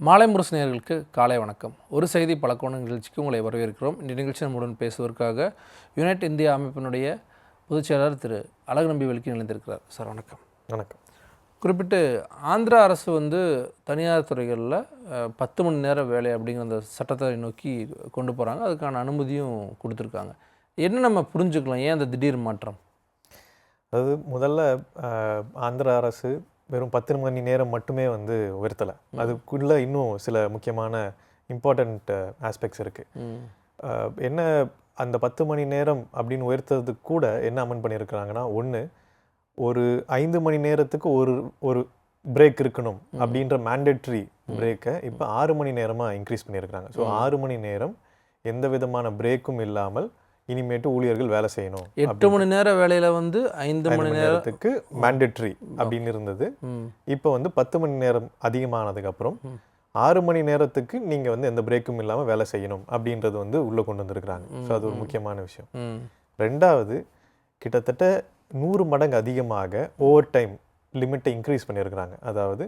மாலை முரசு நேயர்களுக்கு காலை வணக்கம். ஒரு செய்தி பழக்கோண நிகழ்ச்சிக்கு உங்களை வரவேற்கிறோம். இந்த நிகழ்ச்சி நம்முடன் பேசுவதற்காக யுனைட் இந்தியா அமைப்பினுடைய பொதுச் செயலாளர் திரு அழகுநம்பி வெளிக்கு இணைந்திருக்கிறார் சார் வணக்கம். வணக்கம். குறிப்பிட்டு ஆந்திரா அரசு வந்து தனியார் துறைகளில் பத்து மணி நேர வேலை அப்படிங்கிற அந்த சட்டத்தை நோக்கி கொண்டு போகிறாங்க அதுக்கான அனுமதியும் கொடுத்துருக்காங்க. என்ன நம்ம புரிஞ்சுக்கலாம்? ஏன் அந்த திடீர் மாற்றம்? அதாவது முதல்ல ஆந்திர அரசு வெறும் பத்து மணி நேரம் மட்டுமே வந்து உயர்த்தலை. அதுக்குள்ள இன்னும் சில முக்கியமான இம்பார்ட்டண்ட் ஆஸ்பெக்ட்ஸ் இருக்குது என்ன அந்த பத்து மணி நேரம் அப்படின்னு உயர்த்ததுக்கு கூட என்ன அமெண்ட் பண்ணியிருக்கிறாங்கன்னா ஒன்று ஒரு ஐந்து மணி நேரத்துக்கு ஒரு ஒரு பிரேக் இருக்கணும் அப்படின்ற மேண்டேட்ரி பிரேக்கை இப்போ ஆறு மணி நேரமாக இன்க்ரீஸ் பண்ணியிருக்கிறாங்க ஸோ ஆறு மணி நேரம் எந்த விதமான பிரேக்கும் இல்லாமல் இனிமேட்டு ஊழியர்கள் வேலை செய்யணும் எட்டு மணி நேர வேலையில் வந்து ஐந்து மணி நேரத்துக்கு மேண்டேட்ரி அப்படின்னு இருந்தது. இப்போ வந்து பத்து மணி நேரம் அதிகமானதுக்கு அப்புறம் ஆறு மணி நேரத்துக்கு நீங்க வந்து எந்த பிரேக்கும் இல்லாம வேலை செய்யணும் அப்படின்றது வந்து உள்ள கொண்டு வந்திருக்கிறாங்க. ஸோ அது ஒரு முக்கியமான விஷயம். ரெண்டாவது கிட்டத்தட்ட நூறு மடங்கு அதிகமாக ஓவர் டைம் லிமிட்டை இன்க்ரீஸ் பண்ணியிருக்கிறாங்க. அதாவது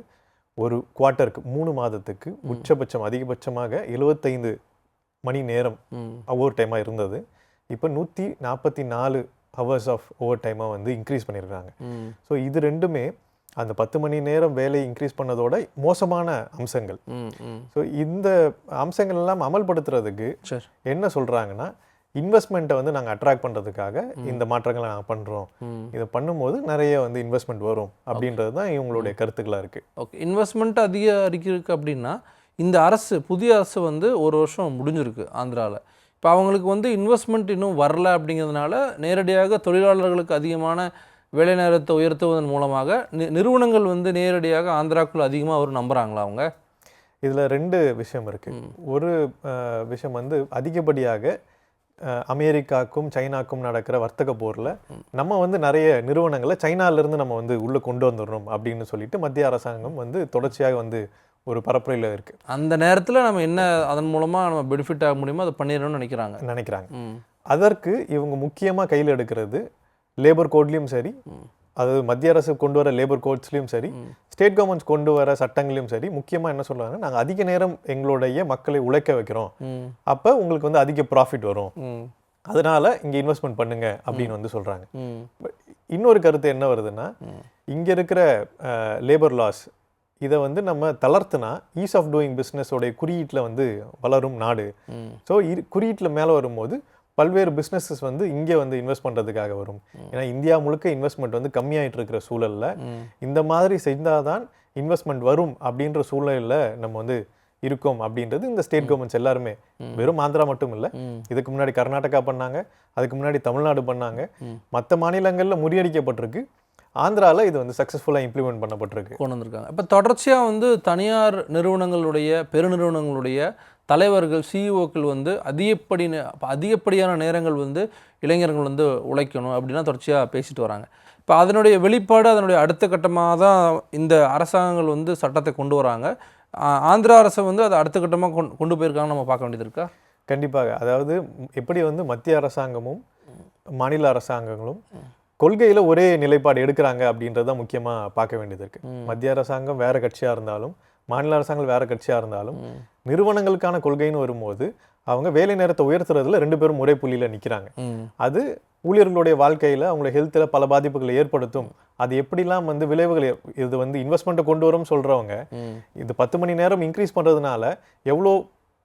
ஒரு குவார்ட்டருக்கு மூணு மாதத்துக்கு உச்சபட்சம் அதிகபட்சமாக எழுபத்தைந்து மணி நேரம் ஓவர் டைமாக இருந்தது. இப்போ நூற்றி நாற்பத்தி நாலு ஹவர்ஸ் ஆஃப் ஓவர் டைமாக வந்து இன்க்ரீஸ் பண்ணியிருக்காங்க ஸோ இது ரெண்டுமே அந்த பத்து மணி நேரம் வேலை இன்க்ரீஸ் பண்ணதோட மோசமான அம்சங்கள். ஸோ இந்த அம்சங்கள் எல்லாம் அமல்படுத்துறதுக்கு என்ன சொல்கிறாங்கன்னா இன்வெஸ்ட்மெண்ட்டை வந்து நாங்கள் அட்ராக்ட் பண்ணுறதுக்காக இந்த மாற்றங்களை நாங்கள் பண்ணுறோம் இதை பண்ணும்போது நிறைய வந்து இன்வெஸ்ட்மெண்ட் வரும் அப்படின்றது தான் இவங்களுடைய கருத்துக்களாக இருக்குது ஓகே. இன்வெஸ்ட்மெண்ட் அதிகரிக்கிருக்கு அப்படின்னா இந்த அரசு புதிய அரசு வந்து ஒரு வருஷம் முடிஞ்சிருக்கு ஆந்திராவில் இப்போ அவங்களுக்கு வந்து இன்வெஸ்ட்மெண்ட் இன்னும் வரல அப்படிங்கிறதுனால நேரடியாக தொழிலாளர்களுக்கு அதிகமான வேலை நேரத்தை உயர்த்துவதன் மூலமாக நி நிறுவனங்கள் வந்து நேரடியாக ஆந்திராக்குள்ள அதிகமாக அவர் நம்புகிறாங்களா அவங்க? இதில் ரெண்டு விஷயம் இருக்குது ஒரு விஷயம் வந்து அதிகப்படியாக அமெரிக்காக்கும் சைனாக்கும் நடக்கிற வர்த்தக போரில் நம்ம வந்து நிறைய நிறுவனங்களை சைனாலேருந்து நம்ம வந்து உள்ளே கொண்டு வந்துடுறோம் அப்படின்னு சொல்லிட்டு மத்திய அரசாங்கம் வந்து தொடர்ச்சியாக வந்து ஒரு பரப்புரையில் இருக்குது அந்த நேரத்தில் நம்ம என்ன அதன் மூலமாக நம்ம பெனிஃபிட் ஆக முடியுமோ அதை பண்ணிடணும்னு நினைக்கிறாங்க. நினைக்கிறாங்க. அதற்கு இவங்க முக்கியமாக கையில் எடுக்கிறது லேபர் கோட்லேயும் சரி அதாவது மத்திய அரசு கொண்டு வர லேபர் கோட்ஸ்லேயும் சரி ஸ்டேட் கவர்மெண்ட்ஸ் கொண்டு வர சட்டங்களையும் சரி முக்கியமாக என்ன சொல்றாங்க நாங்கள் அதிக நேரம் எங்களுடைய மக்களை உழைக்க வைக்கிறோம். அப்போ உங்களுக்கு வந்து அதிக ப்ராஃபிட் வரும். அதனால இங்கே இன்வெஸ்ட்மெண்ட் பண்ணுங்க அப்படின்னு வந்து சொல்றாங்க. ம். இன்னொரு கருத்து என்ன வருதுன்னா இங்கே இருக்கிற லேபர் லாஸ் இதை வந்து நம்ம தளர்த்துனா ஈஸ் ஆஃப் டூயிங் பிஸ்னஸோடைய குறியீட்டில் வந்து வளரும் நாடு. ஸோ குறியீட்டில் மேலே வரும்போது பல்வேறு பிஸ்னஸஸ் வந்து இங்கே வந்து இன்வெஸ்ட் பண்ணுறதுக்காக வரும். ஏன்னா இந்தியா முழுக்க இன்வெஸ்ட்மெண்ட் வந்து கம்மியாயிட்டு இருக்கிற சூழல்ல இந்த மாதிரி செஞ்சாதான் இன்வெஸ்ட்மெண்ட் வரும் அப்படின்ற சூழ்நிலையில் நம்ம வந்து இருக்கோம் அப்படின்றது இந்த ஸ்டேட் கவர்மெண்ட்ஸ் எல்லாருமே. வெறும் ஆந்திரா மட்டும் இல்லை. இதுக்கு முன்னாடி கர்நாடகா பண்ணாங்க அதுக்கு முன்னாடி தமிழ்நாடு பண்ணாங்க. மற்ற மாநிலங்களில் முறியடிக்கப்பட்டிருக்கு. ஆந்திராவில் இது வந்து சக்ஸஸ்ஃபுல்லாக இம்ப்ளிமெண்ட் பண்ணப்பட்டிருக்கு. கொண்டு வந்திருக்காங்க. இப்போ தொடர்ச்சியாக வந்து தனியார் நிறுவனங்களுடைய பெருநிறுவனங்களுடைய தலைவர்கள் சிஇஓக்கள் வந்து அதிகப்படி அதிகப்படியான நேரங்கள் வந்து இளைஞர்கள் வந்து உழைக்கணும் அப்படின்னா தொடர்ச்சியாக பேசிட்டு வராங்க. இப்போ அதனுடைய வெளிப்பாடு அதனுடைய அடுத்த கட்டமாக தான் இந்த அரசாங்கங்கள் வந்து சட்டத்தை கொண்டு வராங்க. ஆந்திரா அரசை வந்து அதை அடுத்த கட்டமாக கொண்டு கொண்டு போயிருக்காங்க நம்ம பார்க்க வேண்டியது இருக்கா? கண்டிப்பாக. அதாவது எப்படி வந்து மத்திய அரசாங்கமும் மாநில அரசாங்கங்களும் கொள்கையில ஒரே நிலைப்பாடு எடுக்கிறாங்க அப்படின்றத முக்கியமா பார்க்க வேண்டியது இருக்கு. மத்திய அரசாங்கம் வேற கட்சியா இருந்தாலும் மாநில அரசாங்கம் வேற கட்சியா இருந்தாலும் நிறுவனங்களுக்கான கொள்கைன்னு வரும்போது அவங்க வேலை நேரத்தை உயர்த்துறதுல ரெண்டு பேரும் ஒரே புள்ளியில நிக்கிறாங்க. ம். அது ஊழியர்களுடைய வாழ்க்கையில அவங்களோட ஹெல்த்தில் பல பாதிப்புகளை ஏற்படுத்தும். அது எப்படிலாம் வந்து விளைவுகள் இது வந்து இன்வெஸ்ட்மெண்ட்டை கொண்டு வரும்னு சொல்றவங்க ம். இது பத்து மணி நேரம் இன்க்ரீஸ் பண்றதுனால எவ்வளோ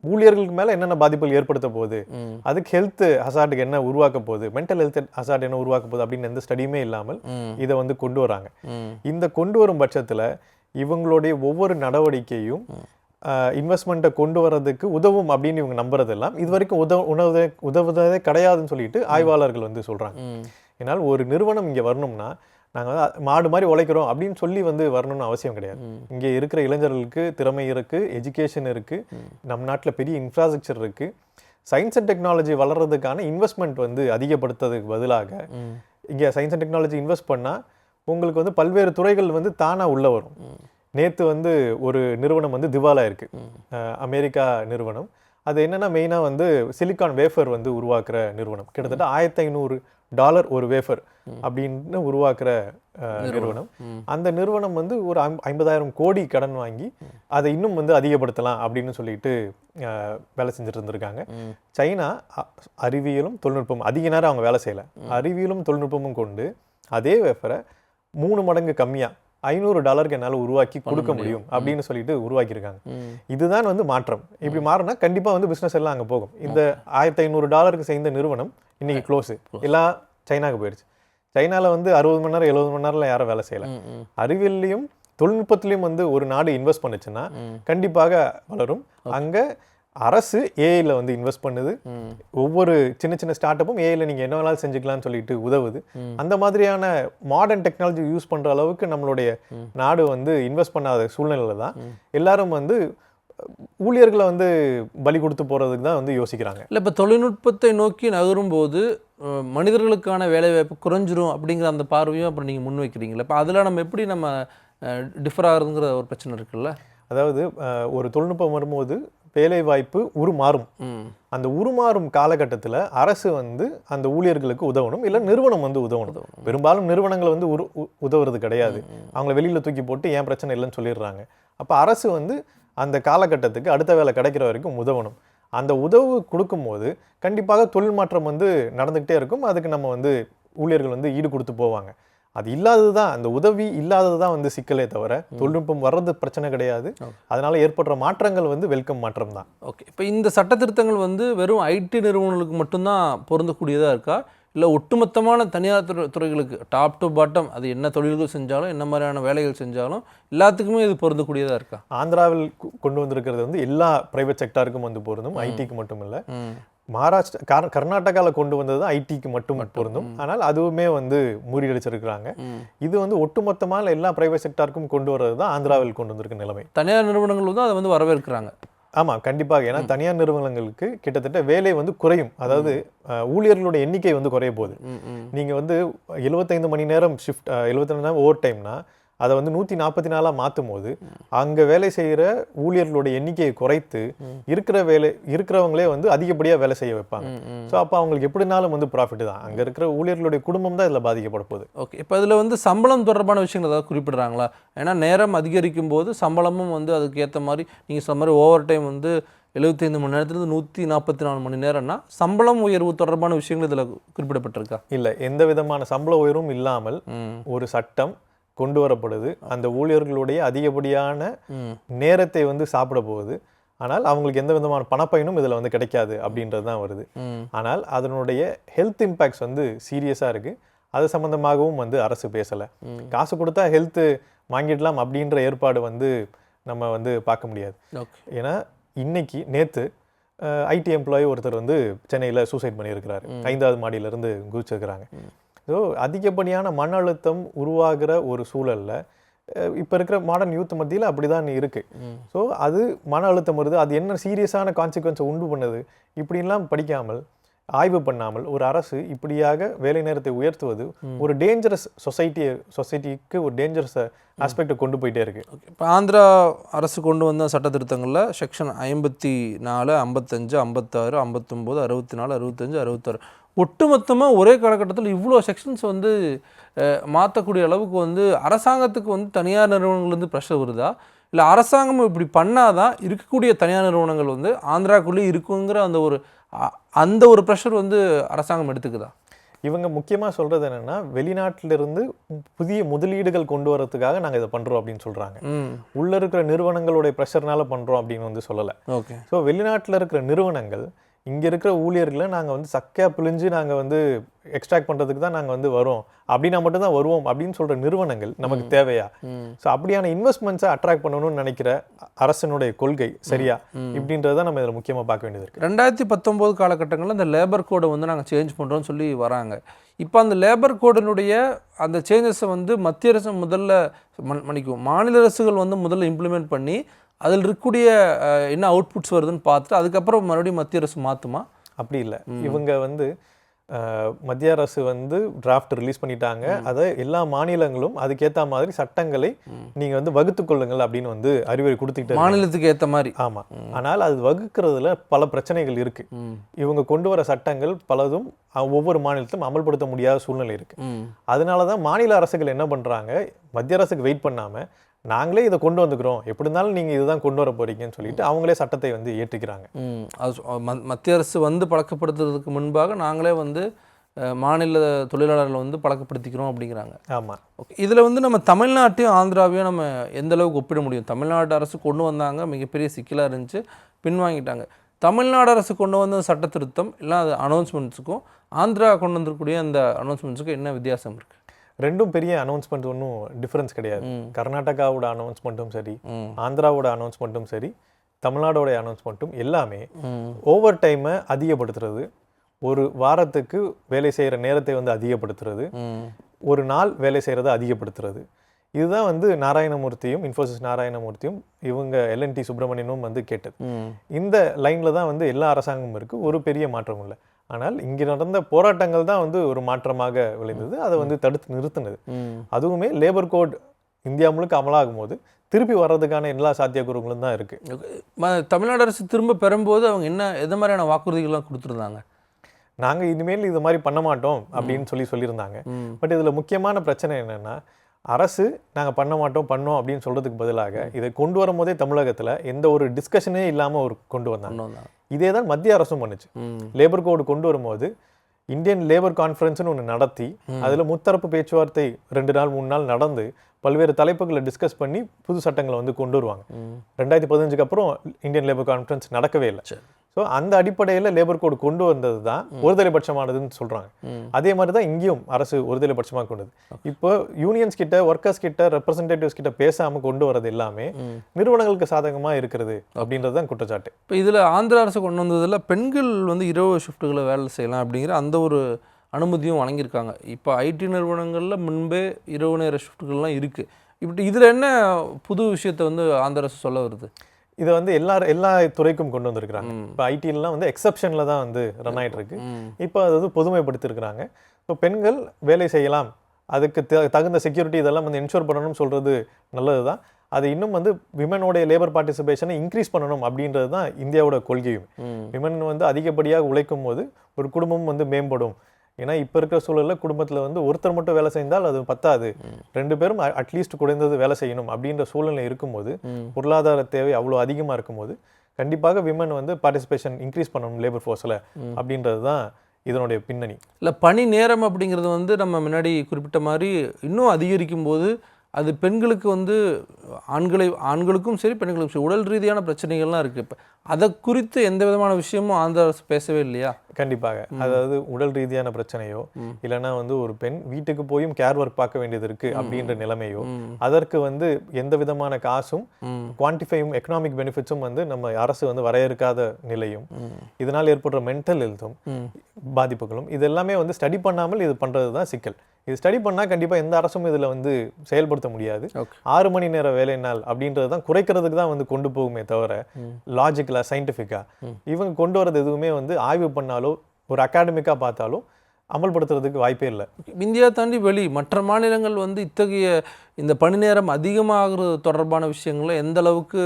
ஊழியர்களுக்கு மேல என்னென்ன பாதிப்புகள் ஏற்படுத்த போகுது? அதுக்கு ஹெல்த் ஹசார்டுக்கு என்ன உருவாக்க போகுது? மென்டல் ஹெல்த் ஹசார்ட் என்ன உருவாக்க போகுது? அப்படின்னு எந்த ஸ்டடியுமே இல்லாமல் இதை வந்து கொண்டு வராங்க. இந்த கொண்டு வரும் பட்சத்துல இவங்களுடைய ஒவ்வொரு நடவடிக்கையும் இன்வெஸ்ட்மெண்ட்டை கொண்டு வர்றதுக்கு உதவும் அப்படின்னு இவங்க நம்புறதெல்லாம் இது வரைக்கும் உதவ உணவுதே உதவுவதே கிடையாதுன்னு சொல்லிட்டு ஆய்வாளர்கள் வந்து சொல்றாங்க. ம். ஏன்னால் ஒரு நிறுவனம் இங்க வரணும்னா நாங்க வந்து மாடு மாதிரி உழைக்கிறோம் அப்படின்னு சொல்லி வந்து வரணும்னு அவசியம் கிடையாது. இங்க இருக்கிற இளைஞர்களுக்கு திறமை இருக்கு எஜுகேஷன் இருக்கு நம் நாட்டுல பெரிய இன்ஃப்ராஸ்ட்ரக்சர் இருக்கு. சயின்ஸ் அண்ட் டெக்னாலஜி வளர்றதுக்கான இன்வெஸ்ட்மெண்ட் வந்து அதிகப்படுத்துறதுக்கு பதிலாக இங்க சயின்ஸ் அண்ட் டெக்னாலஜி இன்வெஸ்ட் பண்ணா உங்களுக்கு வந்து பல்வேறு துறைகள் வந்து தானா உள்ள வரும். நேத்து வந்து ஒரு நிறுவனம் வந்து திவாலா இருக்கு. அஹ் அமெரிக்கா நிறுவனம். அது என்னன்னா மெயினாக வந்து சிலிக்கான் வேஃபர் வந்து உருவாக்குற நிறுவனம். கிட்டத்தட்ட ஆயிரத்தி ஐநூறு டாலர் ஒரு வேஃபர் அப்படின்னு உருவாக்குற நிறுவனம். அந்த நிறுவனம் வந்து ஒரு ஐம்- ஐம்பதாயிரம் கோடி கடன் வாங்கி அதை இன்னும் வந்து அதிகப்படுத்தலாம் அப்படின்னு சொல்லிட்டு வேலை செஞ்சுட்டு இருந்திருக்காங்க. சைனா அறிவியலும் தொழில்நுட்பம் அதிக நேரம் அவங்க வேலை செய்யல. அறிவியலும் தொழில்நுட்பமும் கொண்டு அதே வேஃபரை மூணு மடங்கு கம்மியா ஐநூறு டாலருக்கு என்னால் உருவாக்கி கொடுக்க முடியும். அப்படின்னு சொல்லிட்டு உருவாக்கியிருக்காங்க. இதுதான் வந்து மாற்றம். இப்படி மாறினா கண்டிப்பா வந்து பிசினஸ் எல்லாம் அங்க போகும். இந்த ஆயிரத்தி ஐநூறு டாலருக்கு சேர்ந்த நிறுவனம் இன்னைக்கு க்ளோஸ் எல்லாம் சைனாக்கு போயிடுச்சு. சைனால வந்து அறுபது மணி நேரம் எழுபது மணி நேரம்ல யாரும் வேலை செய்யல. அறிவியல்லையும் தொழில்நுட்பத்திலையும் வந்து ஒரு நாடு இன்வெஸ்ட் பண்ணுச்சுன்னா கண்டிப்பாக வளரும். அங்க அரசு ஏஐல வந்து இன்வெஸ்ட் பண்ணுது. ஒவ்வொரு சின்ன சின்ன ஸ்டார்ட் அப்பும் ஏஐல நீங்க என்ன வேணாலும் செஞ்சுக்கலாம்னு சொல்லிட்டு உதவுது. அந்த மாதிரியான மாடர்ன் டெக்னாலஜி யூஸ் பண்ற அளவுக்கு நம்மளுடைய நாடு வந்து இன்வெஸ்ட் பண்ணாத சூழ்நிலையில தான் எல்லாரும் வந்து ஊழியர்களை வந்து பலி கொடுத்து போறதுக்கு தான் வந்து யோசிக்கிறாங்க. இல்லை இப்போ தொழில்நுட்பத்தை நோக்கி நகரும்போது மனிதர்களுக்கான வேலைவாய்ப்பு குறைஞ்சிரும் அப்படிங்கிற அந்த பார்வையும் அப்புறம் நீங்கள் முன் வைக்கிறீங்களா இப்போ அதில் நம்ம எப்படி நம்ம டிஃபர் ஆகுறதுங்கிற ஒரு பிரச்சனை இருக்குல்ல? அதாவது ஒரு தொழில்நுட்பம் வரும்போது வேலை வாய்ப்பு உருமாறும் அந்த உருமாறும் காலகட்டத்தில் அரசு வந்து அந்த ஊழியர்களுக்கு உதவணும் இல்லை நிறுவனம் வந்து உதவணும். பெரும்பாலும் நிறுவனங்கள் வந்து உரு உதவுறது கிடையாது. அவங்கள வெளியில் தூக்கி போட்டு ஏன் பிரச்சனை இல்லைன்னு சொல்லிடுறாங்க. அப்போ அரசு வந்து அந்த காலகட்டத்துக்கு அடுத்த வேலை கிடைக்கிற வரைக்கும் உதவணும். அந்த உதவு கொடுக்கும்போது கண்டிப்பாக தொழில் மாற்றம் வந்து நடந்துக்கிட்டே இருக்கும். அதுக்கு நம்ம வந்து ஊழியர்கள் வந்து ஈடு கொடுத்து போவாங்க. அது இல்லாதது தான் அந்த உதவி இல்லாதது தான் வந்து சிக்கலே தவிர தொழில்நுட்பம் வர்றது பிரச்சனை கிடையாது. அதனால ஏற்படுற மாற்றங்கள் வந்து வெல்கம் மாற்றம் தான். ஓகே. இப்போ இந்த சட்ட திருத்தங்கள் வந்து வெறும் ஐடி நிறுவனங்களுக்கு மட்டும்தான் பொருந்தக்கூடியதாக இருக்கா? இல்லை ஒட்டுமொத்தமான தனியார் துறை துறைகளுக்கு டாப் டு பாட்டம் அது என்ன தொழில்கள் செஞ்சாலும் என்ன மாதிரியான வேலைகள் செஞ்சாலும் எல்லாத்துக்குமே இது பொருந்தக்கூடியதாக இருக்கா? ஆந்திராவில் கொண்டு வந்திருக்கிறது வந்து எல்லா பிரைவேட் செக்டாருக்கும் வந்து பொருந்தும் ஐடிக்கு மட்டும் இல்லை. மகாராஷ்டிரா கர் கர்நாடகாவில் கொண்டு வந்தது ஐடிக்கு மட்டும் பொருந்தும். ஆனால் அதுவுமே வந்து முறியடிச்சிருக்கிறாங்க. இது வந்து ஒட்டுமொத்தமாக எல்லா பிரைவேட் செக்டாருக்கும் கொண்டு வர்றது தான் ஆந்திராவில் கொண்டு வந்திருக்க நிலைமை. தனியார் நிறுவனங்கள் வந்து அதை வந்து வரவேற்கிறாங்க. ஆமா கண்டிப்பாக ஏன்னா தனியார் நிறுவனங்களுக்கு கிட்டத்தட்ட வேலை வந்து குறையும். அதாவது ஊழியர்களுடைய எண்ணிக்கை வந்து குறைய போகுது. ம் ம். நீங்க வந்து எழுபத்தைந்து மணி நேரம் ஷிஃப்ட் எழுபத்தி நேரம் ஓவர் டைம்னா அதை வந்து நூற்றி நாற்பத்தி நாலாக மாற்றும் போது அங்கே வேலை செய்கிற ஊழியர்களுடைய எண்ணிக்கையை குறைத்து இருக்கிற வேலை இருக்கிறவங்களே வந்து அதிகப்படியாக வேலை செய்ய வைப்பாங்க. ஸோ அப்போ அவங்களுக்கு எப்படினாலும் வந்து ப்ராஃபிட் தான். அங்கே இருக்கிற ஊழியர்களுடைய குடும்பம் தான் இதில் பாதிக்கப்பட போகுது. ஓகே இப்போ இதில் வந்து சம்பளம் தொடர்பான விஷயங்கள் ஏதாவது குறிப்பிடுறாங்களா? ஏன்னா நேரம் அதிகரிக்கும் போது சம்பளமும் வந்து அதுக்கு ஏற்ற மாதிரி நீங்கள் சொன்ன மாதிரி ஓவர் டைம் வந்து எழுபத்தைந்து மணி நேரத்துலேருந்து நூற்றி நாற்பத்தி நாலு மணி நேரம்னா சம்பளம் உயர்வு தொடர்பான விஷயங்கள் இதில் குறிப்பிடப்பட்டிருக்கா? இல்லை எந்த விதமான சம்பள உயர்வும் இல்லாமல் ஒரு சட்டம் கொண்டு வரப்படுது. அந்த ஊழியர்களுடைய அதிகப்படியான நேரத்தை வந்து சாப்பிட போகுது. ஆனால் அவங்களுக்கு எந்த விதமான பணப்பயனும் இதில் வந்து கிடைக்காது அப்படின்றது தான் வருது. ஆனால் அதனுடைய ஹெல்த் இம்பேக்ட்ஸ் வந்து சீரியஸாக இருக்குது அது சம்மந்தமாகவும் வந்து அரசு பேசலை. காசு கொடுத்தா ஹெல்த்து வாங்கிடலாம் அப்படின்ற ஏற்பாடு வந்து நம்ம வந்து பார்க்க முடியாது. ஏன்னா இன்னைக்கு நேற்று ஐடி எம்ப்ளாயி ஒருத்தர் வந்து சென்னையில் சூசைட் பண்ணியிருக்கிறாரு. ஐந்தாவது மாடியிலிருந்து குதிச்சிருக்கிறாங்க. ஸோ அதிகப்படியான மன அழுத்தம் உருவாகிற ஒரு சூழல்ல இப்போ இருக்கிற மாடர்ன் யூத் மத்தியில் அப்படி தான் இருக்கு ஸோ அது மன அழுத்தம் வருது. அது என்ன சீரியஸான கான்சிக்வன்ஸை உண்டு பண்ணுது? இப்படிலாம் படிக்காமல் ஆய்வு பண்ணாமல் ஒரு அரசு இப்படியாக வேலை நேரத்தை உயர்த்துவது ஒரு டேஞ்சரஸ் சொசைட்டியை சொசைட்டிக்கு ஒரு டேஞ்சரஸ் ஆஸ்பெக்டை கொண்டு போயிட்டே இருக்கு. இப்போ ஆந்திரா அரசு கொண்டு வந்த சட்ட திருத்தங்களில் செக்ஷன் ஐம்பத்தி நாலு ஐம்பத்தஞ்சு ஐம்பத்தாறு ஐம்பத்தொம்போது அறுபத்தி நாலு அறுபத்தஞ்சு அறுபத்தாறு. ஒட்டுமொத்தமாக ஒரே காலகட்டத்தில் இவ்வளோ செக்ஷன்ஸ் வந்து மாற்றக்கூடிய அளவுக்கு வந்து அரசாங்கத்துக்கு வந்து தனியார் நிறுவனங்கள்லேருந்து ப்ரெஷர் வருதா? இல்லை அரசாங்கம் இப்படி பண்ணாதான் இருக்கக்கூடிய தனியார் நிறுவனங்கள் வந்து ஆந்திராக்குள்ளேயே இருக்குங்கிற அந்த ஒரு அந்த ஒரு ப்ரெஷர் வந்து அரசாங்கம் எடுத்துக்குதா? இவங்க முக்கியமாக சொல்றது என்னன்னா வெளிநாட்டிலிருந்து புதிய முதலீடுகள் கொண்டு வரதுக்காக நாங்கள் இதை பண்றோம் அப்படின்னு சொல்றாங்க. ம். உள்ள இருக்கிற நிறுவனங்களுடைய ப்ரெஷர்னால பண்றோம் அப்படின்னு வந்து சொல்லலை. ஓகே. ஸோ வெளிநாட்டில் இருக்கிற நிறுவனங்கள் இங்க இருக்கிற ஊழியர்களை நாங்க வந்து சக்கையா பிழிஞ்சு நாங்க வந்து எக்ஸ்ட்ராக்ட் பண்றதுக்கு தான் நாங்க வந்து வரோம். அப்படின்னா மட்டும் தான் வருவோம் அப்படின்னு சொல்ற நிறுவனங்கள் நமக்கு தேவையா? ஸோ அப்படியான இன்வெஸ்ட்மெண்ட்ஸை அட்ராக்ட் பண்ணணும்னு நினைக்கிற அரசனுடைய கொள்கை சரியா? இப்படின்றத நம்ம இதில் முக்கியமா பார்க்க வேண்டியது இருக்கு. ரெண்டாயிரத்தி பத்தொம்போது காலகட்டங்களில் அந்த லேபர் கோடை வந்து நாங்கள் சேஞ்ச் பண்ணுறோம்னு சொல்லி வராங்க. இப்போ அந்த லேபர் கோடினுடைய அந்த சேஞ்சஸை வந்து மத்திய அரசு முதல்ல மன் மன்னிக்கும் மாநில அரசுகள் வந்து முதல்ல இம்ப்ளிமெண்ட் பண்ணி அதில் இருக்கக்கூடிய என்ன அவுட்புட்ஸ் வருதுன்னு பார்த்துட்டு அதுக்கப்புறம் மறுபடியும் மத்திய அரசு மாற்றுமா அப்படி இல்லை. இவங்க வந்து மத்திய அரசு வந்து டிராஃப்ட் ரிலீஸ் பண்ணிட்டாங்க. அதை எல்லா மாநிலங்களும் அதுக்கேத்த மாதிரி சட்டங்களை நீங்க வந்து வகுத்துக் கொள்ளுங்கள் அப்படின்னு வந்து அறிவுரை கொடுத்துக்கிட்டு. மாநிலத்துக்கு ஏத்த மாதிரி. ஆமா. ஆனால் அது வகுக்கிறதுல பல பிரச்சனைகள் இருக்கு. இவங்க கொண்டு வர சட்டங்கள் பலதும் ஒவ்வொரு மாநிலத்திலும் அமல்படுத்த முடியாத சூழ்நிலை இருக்கு. ம். அதனால தான் மாநில அரசுகள் என்ன பண்றாங்க மத்திய அரசுக்கு வெயிட் பண்ணாம நாங்களே இதை கொண்டு வந்துக்கிறோம். எப்படி இருந்தாலும் நீங்க இதுதான் கொண்டு வர போறீங்கன்னு சொல்லிட்டு அவங்களே சட்டத்தை வந்து ஏற்றுக்கிறாங்க. ம். அது மத்திய அரசு வந்து பழக்கப்படுத்துறதுக்கு முன்பாக நாங்களே வந்து மாநில தொழிலாளர்களை வந்து பழக்கப்படுத்திக்கிறோம் அப்படிங்கிறாங்க. ஆமா. ஓகே. இதில் வந்து நம்ம தமிழ்நாட்டையும் ஆந்திராவையும் நம்ம எந்த அளவுக்கு ஒப்பிட முடியும்? தமிழ்நாடு அரசு கொண்டு வந்தாங்க மிகப்பெரிய சிக்கலாக இருந்துச்சு பின்வாங்கிட்டாங்க. தமிழ்நாடு அரசு கொண்டு வந்த சட்ட திருத்தம் இல்லை அது அனௌன்ஸ்மெண்ட்ஸுக்கும் ஆந்திரா கொண்டு வந்திருக்கக்கூடிய அந்த அனௌன்ஸ்மெண்ட்ஸுக்கும் என்ன வித்தியாசம் இருக்குது ரெண்டும் பெரிய அனௌன்ஸ்மெண்ட் ஒன்றும் டிஃபரன்ஸ் கிடையாது. கர்நாடகாவோட அனௌன்ஸ்மெண்ட்டும் சரி ஆந்திராவோட அனௌன்ஸ்மெண்ட்டும் சரி தமிழ்நாடோட அனௌன்ஸ்மெண்ட்டும் எல்லாமே ஓவர் டைமை அதிகப்படுத்துறது ஒரு வாரத்துக்கு வேலை செய்கிற நேரத்தை வந்து அதிகப்படுத்துறது ஒரு நாள் வேலை செய்கிறத அதிகப்படுத்துறது. இதுதான் வந்து நாராயணமூர்த்தியும் இன்ஃபோசிஸ் நாராயணமூர்த்தியும் இவங்க எல்என்டி சுப்பிரமணியனும் வந்து கேட்டது. இந்த லைனில் தான் வந்து எல்லா அரசாங்கமும் இருக்குது ஒரு பெரிய மாற்றம் இல்லை. ஆனால் இங்கே நடந்த போராட்டங்கள் தான் வந்து ஒரு மாற்றமாக விளைந்தது. அதை வந்து தடுத்து நிறுத்தினது. அதுவுமே லேபர் கோட் இந்தியா முழுக்க அமலாகும் போது திருப்பி வர்றதுக்கான எல்லா சாத்தியக்கூறுகளும் தான் இருக்குது தமிழ்நாடு அரசு திரும்ப பெறும்போது அவங்க என்ன எந்த மாதிரியான வாக்குறுதிகள்லாம் கொடுத்துருந்தாங்க? நாங்கள் இனிமேல் இது மாதிரி பண்ண மாட்டோம் அப்படின்னு சொல்லி சொல்லியிருந்தாங்க. பட் இதில் முக்கியமான பிரச்சனை என்னன்னா அரசு நாங்கள் பண்ண மாட்டோம் பண்ணோம் அப்படின்னு சொல்றதுக்கு பதிலாக இதை கொண்டு வரும்போதே தமிழகத்தில் எந்த ஒரு டிஸ்கஷனே இல்லாமல் ஒரு கொண்டு வந்தாங்க. இதே தான் மத்திய அரசும் பண்ணுச்சு. லேபர் கோடு கொண்டு வரும்போது இந்தியன் லேபர் கான்ஃபரன்ஸ்னு ஒன்று நடத்தி அதில் முத்தரப்பு பேச்சுவார்த்தை ரெண்டு நாள் மூணு நாள் நடந்து பல்வேறு தலைப்புகளை டிஸ்கஸ் பண்ணி புது சட்டங்களை வந்து கொண்டு வருவாங்க. ரெண்டாயிரத்தி பதினஞ்சுக்கு அப்புறம் இந்தியன் லேபர் கான்ஃபரன்ஸ் நடக்கவே இல்லை. ஸோ அந்த அடிப்படையில் லேபர் கோடு கொண்டு வந்தது தான் ஒருதலைபட்சமானதுன்னு சொல்கிறாங்க அதே மாதிரி தான் இங்கேயும் அரசு ஒருதலைபட்சமாக கொண்டது இப்போ யூனியன்ஸ் கிட்ட ஒர்க்கர்ஸ் கிட்ட ரெப்ரசன்டேட்டிவ்ஸ் கிட்ட பேசாம கொண்டு வரது எல்லாமே. நிறுவனங்களுக்கு சாதகமா இருக்கிறது அப்படின்றது தான் குற்றச்சாட்டு. இப்போ இதில் ஆந்திரா அரசு கொண்டு வந்ததில் பெண்கள் வந்து இரவு ஷிஃப்ட்டுகளை வேலை செய்யலாம் அப்படிங்கிற அந்த ஒரு அனுமதியும் வழங்கியிருக்காங்க. இப்போ ஐடி நிறுவனங்களில் முன்பே இரவு நேர ஷிஃப்ட்டுகள்லாம் இருக்குது இப்படி இதில் என்ன புது விஷயத்தை வந்து ஆந்திர அரசு சொல்ல வருது? இதை வந்து எல்லா எல்லா துறைக்கும் கொண்டு வந்திருக்கிறாங்க. இப்போ ஐடிலாம் வந்து எக்ஸப்ஷனில் தான் வந்து ரன் ஆயிட்டு இருக்கு. இப்போ அது வந்து பொதுமைப்படுத்திருக்கிறாங்க. இப்போ பெண்கள் வேலை செய்யலாம். அதுக்கு தகுந்த செக்யூரிட்டி இதெல்லாம் வந்து என்ஷூர் பண்ணணும்னு சொல்றது நல்லது தான் அது இன்னும் வந்து விமனோடைய லேபர் பார்ட்டிசிபேஷனை இன்க்ரீஸ் பண்ணணும் அப்படின்றது தான் இந்தியாவோட கொள்கையும். விமன் வந்து அதிகப்படியாக உழைக்கும் போது ஒரு குடும்பம் வந்து மேம்படும். ஏன்னா இப்போ இருக்கிற சூழலில் குடும்பத்தில் வந்து ஒருத்தர் மட்டும் வேலை செய்தால் அது பத்தாது. ரெண்டு பேரும் அட்லீஸ்ட் குறைந்தது வேலை செய்யணும் அப்படின்ற சூழ்நிலை இருக்கும்போது பொருளாதார தேவை அவ்வளோ அதிகமாக இருக்கும்போது கண்டிப்பாக விமன் வந்து பார்ட்டிசிபேஷன் இன்க்ரீஸ் பண்ணணும் லேபர் ஃபோர்ஸில் அப்படின்றது தான் இதனுடைய பின்னணி. இல்லை பணி நேரம் அப்படிங்கிறது வந்து நம்ம முன்னாடி குறிப்பிட்ட மாதிரி இன்னும் அதிகரிக்கும் போது அது பெண்களுக்கு வந்து ஆண்களை ஆண்களுக்கும் சரி பெண்களுக்கும் சரி உடல் ரீதியான பிரச்சனைகள்லாம் இருக்குது இப்போ அதை குறித்து எந்த விதமான விஷயமும் ஆந்திர அரசு பேசவே இல்லையா? கண்டிப்பாக. அதாவது உடல் ரீதியான பிரச்சனையோ ம். இல்லைன்னா வந்து ஒரு பெண் வீட்டுக்கு போயும் கேர் ஒர்க் பார்க்க வேண்டியது இருக்கு அப்படின்ற நிலைமையோ அதற்கு வந்து எந்த விதமான காசும் குவான்டிஃபையும் எக்கனாமிக் பெனிஃபிட்ஸும் வந்து நம்ம அரசு வந்து வரையறுக்காத நிலையும். இதனால் ஏற்படுற மென்டல் ஹெல்த்தும் பாதிப்புகளும் இது எல்லாமே வந்து ஸ்டடி பண்ணாமல் இது பண்ணுறது தான் சிக்கல். இது ஸ்டடி பண்ணால் கண்டிப்பாக எந்த அரசும் இதில் வந்து செயல்படுத்த முடியாது. ஓகே ஆறு மணி நேர வேலை நாள் அப்படின்றது தான் குறைக்கிறதுக்கு தான் வந்து கொண்டு போகுமே தவிர. லாஜிக்கலாக சயின்டிஃபிக்காக. இவங்க கொண்டு வரது எதுவுமே வந்து ஆய்வு பண்ணாலோ ஒரு அகாடமிக்காக பார்த்தாலும் அமல்படுத்துறதுக்கு வாய்ப்பே இல்லை. இந்தியா தாண்டி வெளி மற்ற மாநிலங்கள் வந்து இத்தகைய இந்த பணி நேரம் அதிகமாகிறது தொடர்பான விஷயங்களை எந்த அளவுக்கு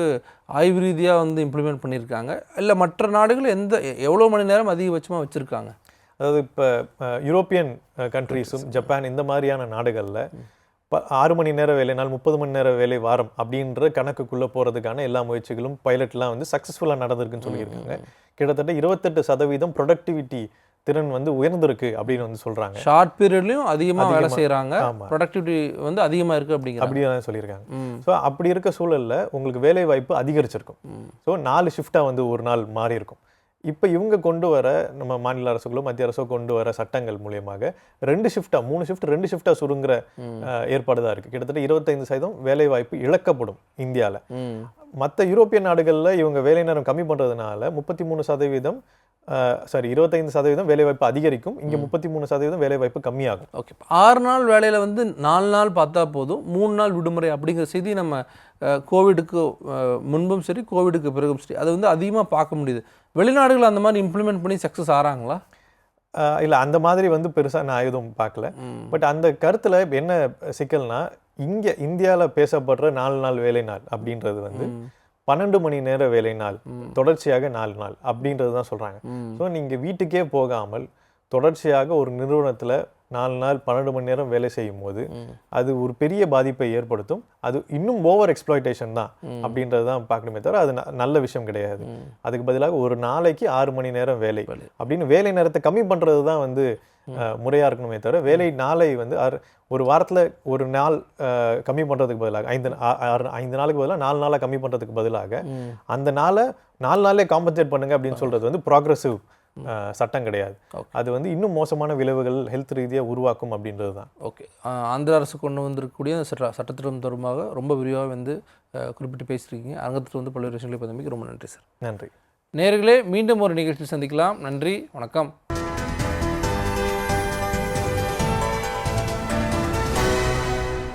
ஆய்வு ரீதியாக வந்து இம்ப்ளிமெண்ட் பண்ணியிருக்காங்க? இல்லை மற்ற நாடுகள் எந்த எவ்வளோ மணி நேரம் அதிகபட்சமாக வச்சுருக்காங்க? அதாவது இப்போ யூரோப்பியன் கண்ட்ரீஸும் ஜப்பான் இந்த மாதிரியான நாடுகளில் ஆறு மணி நேர வேலை நாள் முப்பது மணி நேர வேலை வாரம் அப்படின்ற கணக்குக்குள்ளே போகிறதுக்கான எல்லா முயற்சிகளும் பைலட்லாம் வந்து சக்ஸஸ்ஃபுல்லாக நடந்திருக்குன்னு சொல்லியிருக்காங்க. கிட்டத்தட்ட இருபத்தெட்டு சதவீதம் ப்ரொடக்டிவிட்டி திறன் வந்து உயர்ந்திருக்கு அப்படின்னு வந்து சொல்கிறாங்க ஷார்ட் பீரியட்லையும் அதிகமாக வேலை. செய்கிறாங்க. ப்ரொடக்டிவிட்டி வந்து அதிகமாக இருக்குது அப்படிங்கிற அப்படி தான் சொல்லியிருக்காங்க. ஸோ அப்படி இருக்க சூழல்ல உங்களுக்கு வேலை வாய்ப்பு அதிகரிச்சிருக்கும். ஸோ நாலு ஷிஃப்டாக வந்து ஒரு நாள் மாறி இருக்கும் இப்போ இவங்க கொண்டு வர நம்ம மாநில அரசுகளோ மத்திய அரசோ கொண்டு வர சட்டங்கள் மூலியமாக ரெண்டு ஷிஃப்டாக மூணு ஷிஃப்ட் ரெண்டு ஷிஃப்டாக சுருங்குற ஏற்பாடு தான் இருக்குது கிட்டத்தட்ட இருபத்தைந்து சதவீதம் வேலை வாய்ப்பு இழக்கப்படும் இந்தியாவில் மற்ற யூரோப்பிய நாடுகளில் இவங்க வேலை நேரம் கம்மி பண்ணுறதுனால முப்பத்தி மூணு சதவீதம் சாரி இருபத்தைந்து சதவீதம் வேலைவாய்ப்பு அதிகரிக்கும். இங்கே முப்பத்தி மூணு சதவீதம் வேலைவாய்ப்பு கம்மியாகும். ஓகே ஆறு நாள் வேலையில் வந்து நாலு நாள் பார்த்தா போதும் மூணு நாள் விடுமுறை அப்படிங்கிற செய்தி நம்ம கோவிடுக்கு முன்பும் சரி கோவிடுக்கு பிறகும் சரி அதை வந்து அதிகமாக பார்க்க முடியுது. வெளிநாடுகள் அந்த மாதிரி இம்ப்ளிமெண்ட் பண்ணி சக்ஸஸ் ஆகிறாங்களா இல்லை அந்த மாதிரி வந்து பெருசாக நான் எதுவும் பார்க்கல. பட் அந்த கருத்தில் என்ன சிக்கல்னா இங்கே இந்தியாவில் பேசப்படுற நாலு நாள் வேலை நாள் அப்படின்றது வந்து. பன்னெண்டு மணி நேர வேலை நாள். தொடர்ச்சியாக நாலு நாள் அப்படின்றது தான் சொல்கிறாங்க. ஸோ நீங்கள் வீட்டுக்கே போகாமல் தொடர்ச்சியாக ஒரு நிறுவனத்தில் நாலு நாள் பன்னெண்டு மணி நேரம் வேலை செய்யும் போது. அது ஒரு பெரிய பாதிப்பை ஏற்படுத்தும் அது இன்னும் ஓவர் எக்ஸ்ப்ளாய்டேஷன் தான். அப்படின்றது தான் பார்க்கணுமே தவிர அது நல்ல விஷயம் கிடையாது. அதுக்கு பதிலாக ஒரு நாளைக்கு ஆறு மணி நேரம் வேலை வேலை. அப்படின்னு வேலை நேரத்தை கம்மி பண்ணுறது தான் வந்து அஹ், முறையா இருக்கணுமே தவிர வேலை நாளை வந்து ஆறு- ஒரு வாரத்தில் ஒரு நாள் கம்மி பண்ணுறதுக்கு பதிலாக ஐந்து ஐந்து நாளுக்கு பதிலாக நாலு நாளாக கம்மி பண்ணுறதுக்கு பதிலாக. அந்த நாளை நாலு நாளே காம்பன்சேட் பண்ணுங்க அப்படின்னு சொல்றது வந்து ப்ராக்ரஸிவ் சட்டம் கிடையாது. அது வந்து இன்னும் மோசமான விளைவுகள் ஹெல்த் ரீதியாக உருவாக்கும் அப்படின்றது தான். ஓகே. ஆந்திர அரசு கொண்டு வந்திருக்கக்கூடிய சட்ட சட்டத்திட்டம் தொடர்பாக ரொம்ப விரிவாக வந்து குறிப்பிட்டு பேசியிருக்கீங்க. அரங்கத்தில் வந்து பல்வேறு விஷயங்களை பதவிக்கு ரொம்ப நன்றி சார். நன்றி. நேர்களே மீண்டும் ஒரு நிகழ்ச்சியில் சந்திக்கலாம். நன்றி. வணக்கம்.